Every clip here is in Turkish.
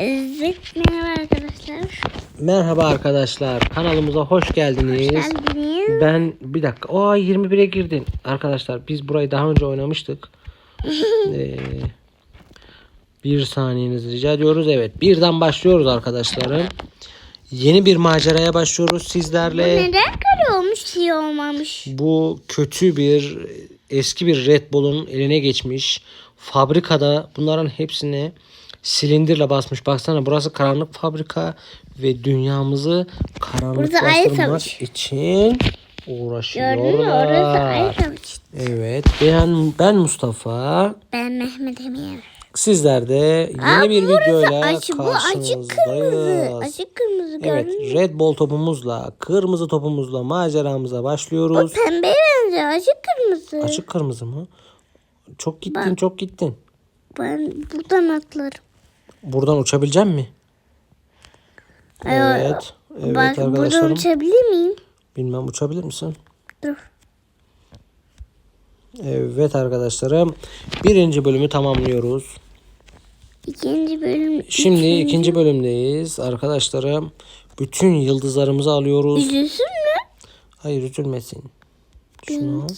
Evet merhaba arkadaşlar. Merhaba arkadaşlar. Kanalımıza hoş geldiniz. Geldiniz. Ben bir dakika. Aa 21'e girdin. Arkadaşlar biz burayı daha önce oynamıştık. Ee, bir saniyenizi rica ediyoruz. Evet birden başlıyoruz arkadaşlarım. Yeni bir maceraya başlıyoruz sizlerle. Neden kare olmuş şey olmamış? Bu kötü bir eski bir Red Bull'un eline geçmiş. Fabrikada bunların hepsini silindirle basmış. Baksana burası karanlık fabrika ve dünyamızı karanlıklaştırmak için Gördün mü uğraşıyorlar. orası ayrı savaş. Evet ben ben Mustafa. Ben Mehmet Emir. Sizler de yeni Aa, bir videoyla açı- bu açık kırmızı. karşınızdayız. Açık kırmızı Evet mü? Red Bull topumuzla kırmızı topumuzla maceramıza başlıyoruz. Pembeye benziyor açık kırmızı. Açık kırmızı mı? Çok gittin çok gittin. Ben buradan atlarım. Buradan uçabilecek mi? Ay, Evet. Evet Bak buradan arkadaşlarım. uçabilir miyim? Bilmem uçabilir misin? Dur. Evet arkadaşlarım. Birinci bölümü tamamlıyoruz. İkinci bölüm. Şimdi üçüncü. ikinci bölümdeyiz arkadaşlarım. Bütün yıldızlarımızı alıyoruz. Üzülsün mü? Hayır üzülmesin. Şunu al.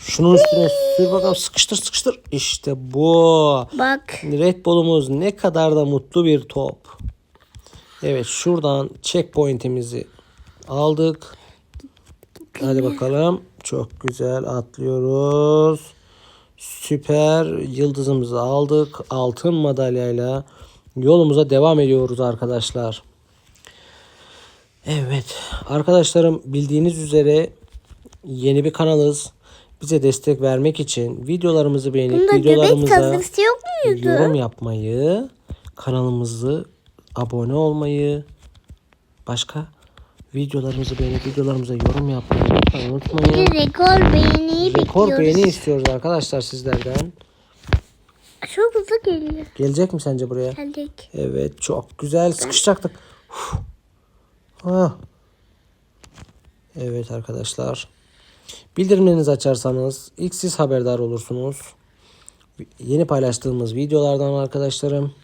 Şunun üstüne sür bakalım sıkıştır sıkıştır. İşte bu. Bak. Red Bull'umuz ne kadar da mutlu bir top. Evet şuradan checkpoint'imizi aldık. Hadi bakalım. Çok güzel atlıyoruz. Süper yıldızımızı aldık. Altın madalyayla yolumuza devam ediyoruz arkadaşlar. Evet arkadaşlarım bildiğiniz üzere yeni bir kanalız. Bize destek vermek için videolarımızı beğenip Bunda videolarımıza yok muydu? yorum yapmayı, kanalımızı abone olmayı, başka videolarımızı beğenip videolarımıza yorum yapmayı lütfen Bir unutmayın. rekor beğeniyi Rekor bekliyoruz. beğeni istiyoruz arkadaşlar sizlerden. Çok hızlı geliyor. Gelecek mi sence buraya? Geldik. Evet çok güzel sıkışacaktık. Ah. Evet arkadaşlar. Bildirimlerinizi açarsanız ilk siz haberdar olursunuz. Yeni paylaştığımız videolardan arkadaşlarım.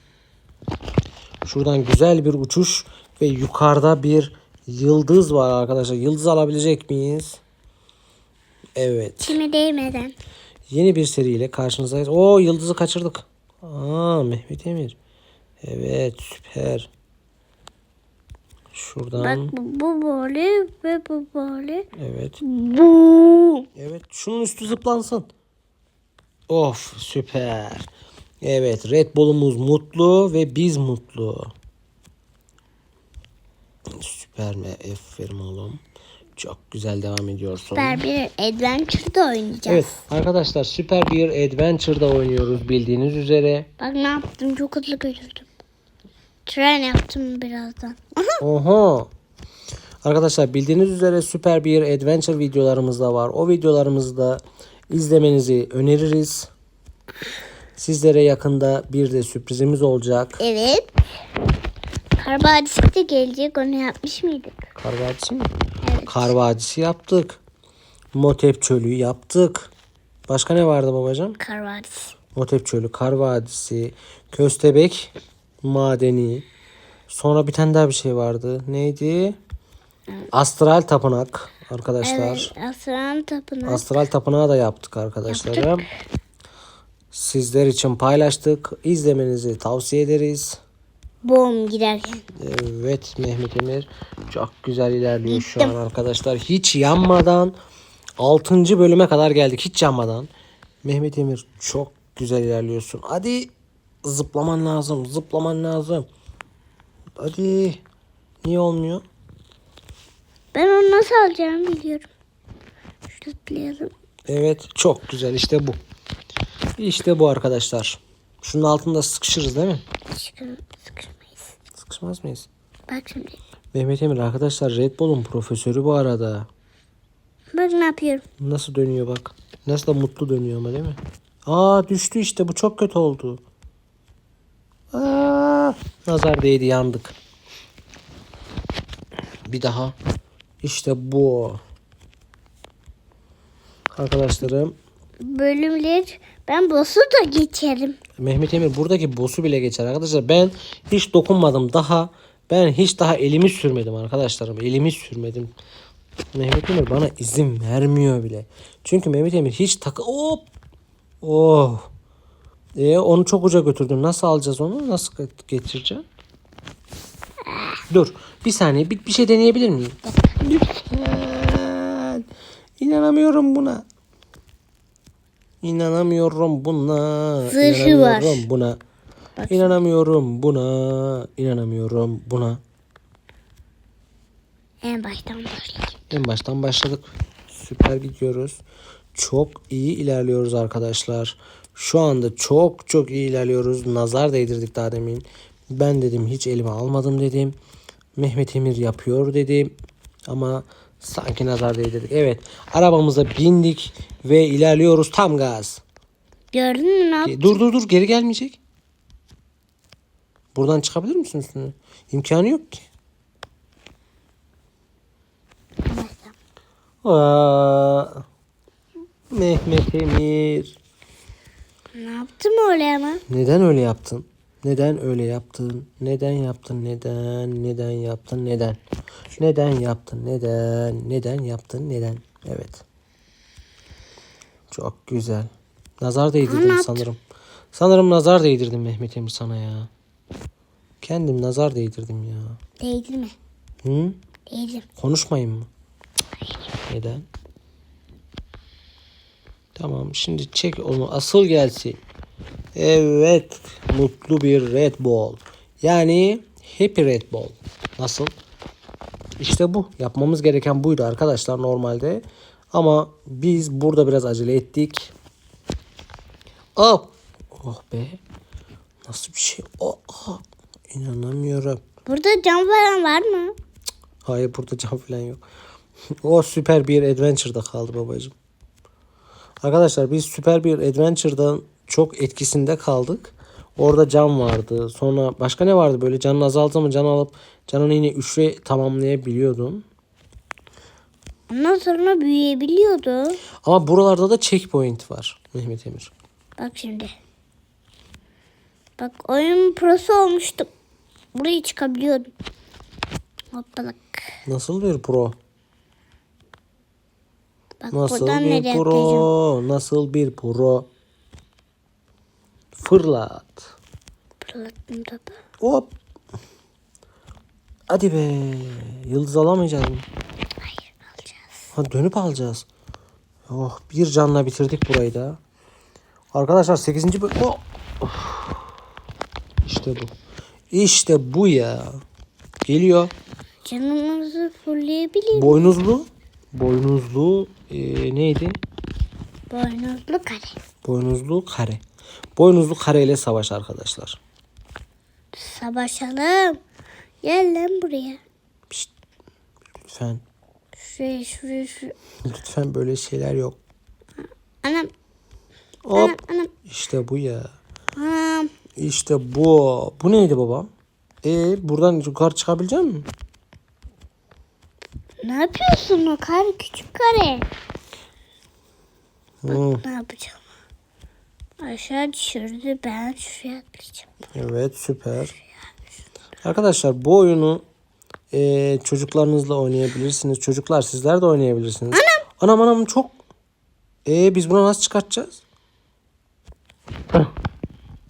Şuradan güzel bir uçuş ve yukarıda bir yıldız var arkadaşlar. Yıldız alabilecek miyiz? Evet. Kime değmeden. Yeni bir seriyle karşınızdayız. Oo yıldızı kaçırdık. Aa Mehmet Emir. Evet süper. Şuradan. Bak bu, bu böyle ve bu böyle. Evet. Bu. Evet şunun üstü zıplansın. Of süper. Evet Red Bull'umuz mutlu ve biz mutlu. Süper mi? Aferin oğlum. Çok güzel devam ediyorsun. Süper bir Adventure'da oynayacağız. Evet arkadaşlar süper bir adventure'da oynuyoruz bildiğiniz üzere. Bak ne yaptım çok hızlı götürdüm. Tren yaptım birazdan. Oha. Arkadaşlar bildiğiniz üzere süper bir adventure videolarımız da var. O videolarımızı da izlemenizi öneririz. Sizlere yakında bir de sürprizimiz olacak. Evet. Kar Vadisi de gelecek onu yapmış mıydık? Kar Vadisi mi? Evet. Kar Vadisi yaptık. Motep Çölü yaptık. Başka ne vardı babacığım? Kar Vadisi. Motep Çölü, Kar Vadisi, Köstebek Madeni. Sonra bir tane daha bir şey vardı. Neydi? Astral Tapınak arkadaşlar. Evet. Aslan Tapınağı. Astral Tapınağı da yaptık arkadaşlarım. Sizler için paylaştık. İzlemenizi tavsiye ederiz. Bom giderken. Evet Mehmet Emir çok güzel ilerliyor şu an arkadaşlar. Hiç yanmadan 6. bölüme kadar geldik. Hiç yanmadan. Mehmet Emir çok güzel ilerliyorsun. Hadi zıplaman lazım. Zıplaman lazım. Hadi. Niye olmuyor? Ben onu nasıl alacağımı biliyorum. Şurada tıklayalım. Evet çok güzel işte bu. İşte bu arkadaşlar. Şunun altında sıkışırız değil mi? Sıkı, sıkışmayız. Sıkışmaz mıyız? Bak şimdi. Mehmet Emir arkadaşlar Red Bull'un profesörü bu arada. Bak ne yapıyorum. Nasıl dönüyor bak. Nasıl da mutlu dönüyor ama değil mi? Aa düştü işte bu çok kötü oldu. Aa, nazar değdi yandık. Bir daha. İşte bu. Arkadaşlarım Bölümler ben boss'u da geçerim. Mehmet Emir buradaki boss'u bile geçer arkadaşlar. Ben hiç dokunmadım daha. Ben hiç daha elimi sürmedim arkadaşlarım. Elimi sürmedim. Mehmet Emir bana izin vermiyor bile. Çünkü Mehmet Emir hiç takı... Hop! Oh! E, onu çok uca götürdün. Nasıl alacağız onu? Nasıl getireceğim? Dur. Bir saniye. Bir, bir şey deneyebilir miyim? Lütfen. İnanamıyorum buna. İnanamıyorum buna. Zırhı İnanamıyorum var. buna. İnanamıyorum buna. İnanamıyorum buna. En baştan başlayalım. En baştan başladık. Süper gidiyoruz. Çok iyi ilerliyoruz arkadaşlar. Şu anda çok çok iyi ilerliyoruz. Nazar değdirdik daha demin. Ben dedim hiç elime almadım dedim. Mehmet Emir yapıyor dedim. Ama sanki nazar değdirdik. Evet arabamıza bindik ve ilerliyoruz tam gaz. Gördün mü ne yap- E, Dur dur dur geri gelmeyecek. Buradan çıkabilir misin üstüne? İmkanı yok ki. Aa, Mehmet Emir. Ne yaptım öyle ama? Neden öyle yaptın? Neden öyle yaptın? Neden yaptın? Neden? Neden yaptın? Neden? Neden yaptın? Neden? Neden yaptın? Neden? Evet. Çok güzel. Nazar değdirdim Anlat. sanırım. Sanırım nazar değdirdim Mehmet Emir sana ya. Kendim nazar değdirdim ya. Değdi mi? Hı? Değdim. Konuşmayın mı? Neden? Tamam şimdi çek onu asıl gelsin. Evet mutlu bir Red Bull. Yani Happy Red Bull. Nasıl? İşte bu. Yapmamız gereken buydu arkadaşlar normalde. Ama biz burada biraz acele ettik. Oh, oh be. Nasıl bir şey? Oh, oh. İnanamıyorum. Burada cam falan var mı? Hayır burada cam falan yok. o süper bir adventure'da kaldı babacığım. Arkadaşlar biz süper bir adventure'dan çok etkisinde kaldık. Orada cam vardı. Sonra başka ne vardı böyle canın azaldı mı can alıp canını yine üçe tamamlayabiliyordun. Ondan sonra büyüyebiliyordu. Ama buralarda da checkpoint var Mehmet Emir. Bak şimdi. Bak oyun prosu olmuştu. Buraya çıkabiliyordum. Hoppalık. Nasıl bir pro? Bak Nasıl buradan bir nereye pro? Nasıl bir pro? Fırlat. Fırlattım topu. Hop. Hadi be. Yıldız alamayacağız mı? Hayır alacağız. Ha dönüp alacağız. Oh bir canla bitirdik burayı da. Arkadaşlar 8. bölüm. Oh. Of. İşte bu. İşte bu ya. Geliyor. Canımızı fulleyebilir. Boynuzlu. Boynuzlu e, neydi? Boynuzlu kare. Boynuzlu kare. Boynuzlu kare ile savaş arkadaşlar. Savaşalım. Gel lan buraya. Pişt. Lütfen. Şuraya şuraya şuraya. Lütfen böyle şeyler yok. Anam Hop. anam anam. İşte bu ya. Anam. İşte bu. Bu neydi babam? E buradan yukarı çıkabilecek misin? Ne yapıyorsun o kare küçük kare? Hı. Ne yapacağım? Aşağı düşürdü ben şuraya atlayacağım. Evet süper. Arkadaşlar bu oyunu e, çocuklarınızla oynayabilirsiniz. Çocuklar sizler de oynayabilirsiniz. Anam. Anam anam çok. E biz bunu nasıl çıkartacağız?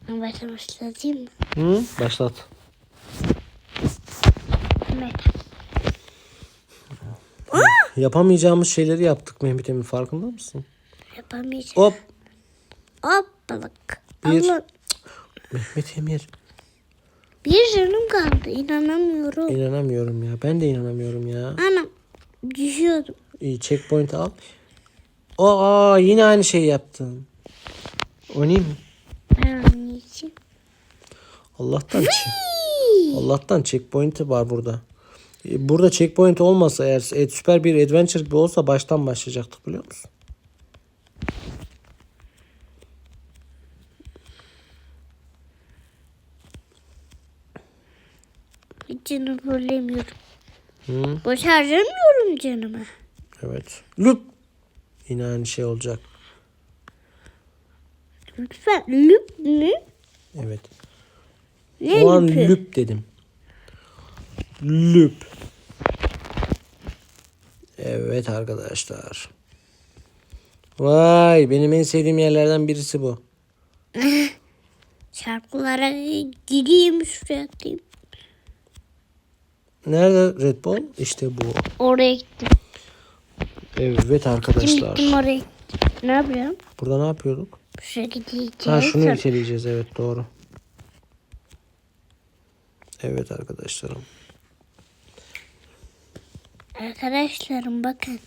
Başlatayım mı? Hı? Başlat. Evet. Yapamayacağımız şeyleri yaptık Mehmet Emin farkında mısın? Yapamayacağım. Hop. Hoppalık. Bir. Allah. Mehmet Emir. Bir canım kaldı. İnanamıyorum. İnanamıyorum ya. Ben de inanamıyorum ya. Anam. Düşüyordum. İyi checkpoint al. Aa yine aynı şeyi yaptın. Oynayayım mı? Ben oynayacağım. Allah'tan Allah'tan checkpoint'i var burada. E, Burada checkpoint olmasa eğer e, süper bir adventure gibi olsa baştan başlayacaktık biliyor musun? Hiç canımı fullemiyorum. Hı, Boş harcamıyorum canımı. evet. Lüp. Yine aynı şey olacak. Lütfen lüp mü? Evet. Ne o an lüpü? lüp dedim. Lüp. Evet arkadaşlar. Vay benim en sevdiğim yerlerden birisi bu. Şarkılara gideyim şuraya atayım. Nerede Red Bull? İşte bu. Oraya gittim. Evet arkadaşlar. gittim oraya gittim. Ne yapıyorum? Burada ne yapıyorduk? Şuraya gideceğiz. Ha şunu iteleyeceğiz evet doğru. Evet arkadaşlarım. Arkadaşlarım bakın.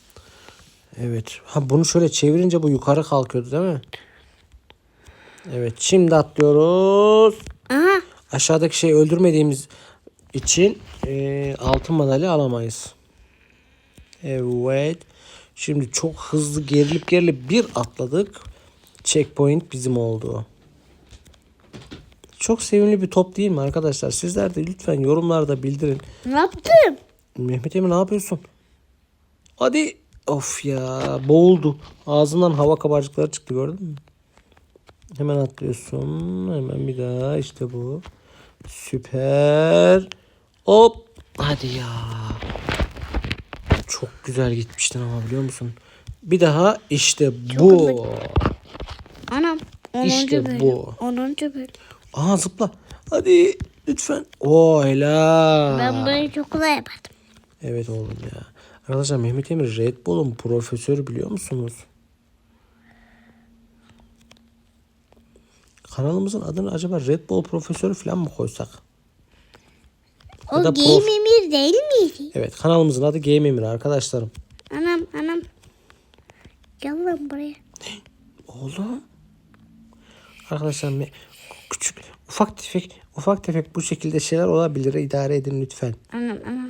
Evet. Ha bunu şöyle çevirince bu yukarı kalkıyordu değil mi? Evet şimdi atlıyoruz. Aha Aşağıdaki şeyi öldürmediğimiz için eee, altın madalya alamayız. Evet. Şimdi çok hızlı gerilip gerilip bir atladık. Checkpoint bizim oldu. Çok sevimli bir top değil mi arkadaşlar? Sizler de lütfen yorumlarda bildirin. ne yaptım? Mehmet Emin ne yapıyorsun? Hadi. Of ya boğuldu. Ağzından hava kabarcıkları çıktı gördün mü? Hemen atlıyorsun. Hemen bir daha işte bu. Süper. Hop. Hadi ya. Çok güzel gitmiştin ama biliyor musun? Bir daha işte bu. Anam 10. İşte bölüm. bu. 10. bölüm. Aha zıpla. Hadi lütfen. Oo helal. Ben böyle çok kolay yapardım. Evet oğlum ya. Arkadaşlar Mehmet Emir Red Bull'un profesörü biliyor musunuz? Kanalımızın adını acaba Red Bull profesörü falan mı koysak? O Ya da Game prof- Emir değil miydi? Evet kanalımızın adı Game Emir arkadaşlarım. Anam anam. Gel lan buraya. Oğlum. Arkadaşlar küçük ufak tefek ufak tefek bu şekilde şeyler olabilir idare edin lütfen. Anam anam.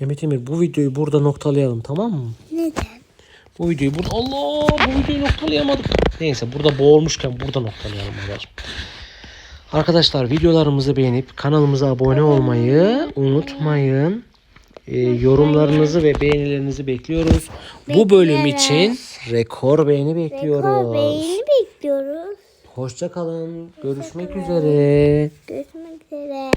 Mehmet Emir bu videoyu burada noktalayalım tamam mı? Neden? Bu videoyu burada Allah bu videoyu noktalayamadık. Neyse burada boğulmuşken burada noktalayalım babacığım. Arkadaşlar videolarımızı beğenip kanalımıza abone olmayı unutmayın. Ee, yorumlarınızı ve beğenilerinizi bekliyoruz. Bu bölüm için rekor beğeni bekliyoruz. Rekor beğeni bekliyoruz. Hoşça kalın. Görüşmek üzere. Görüşmek üzere.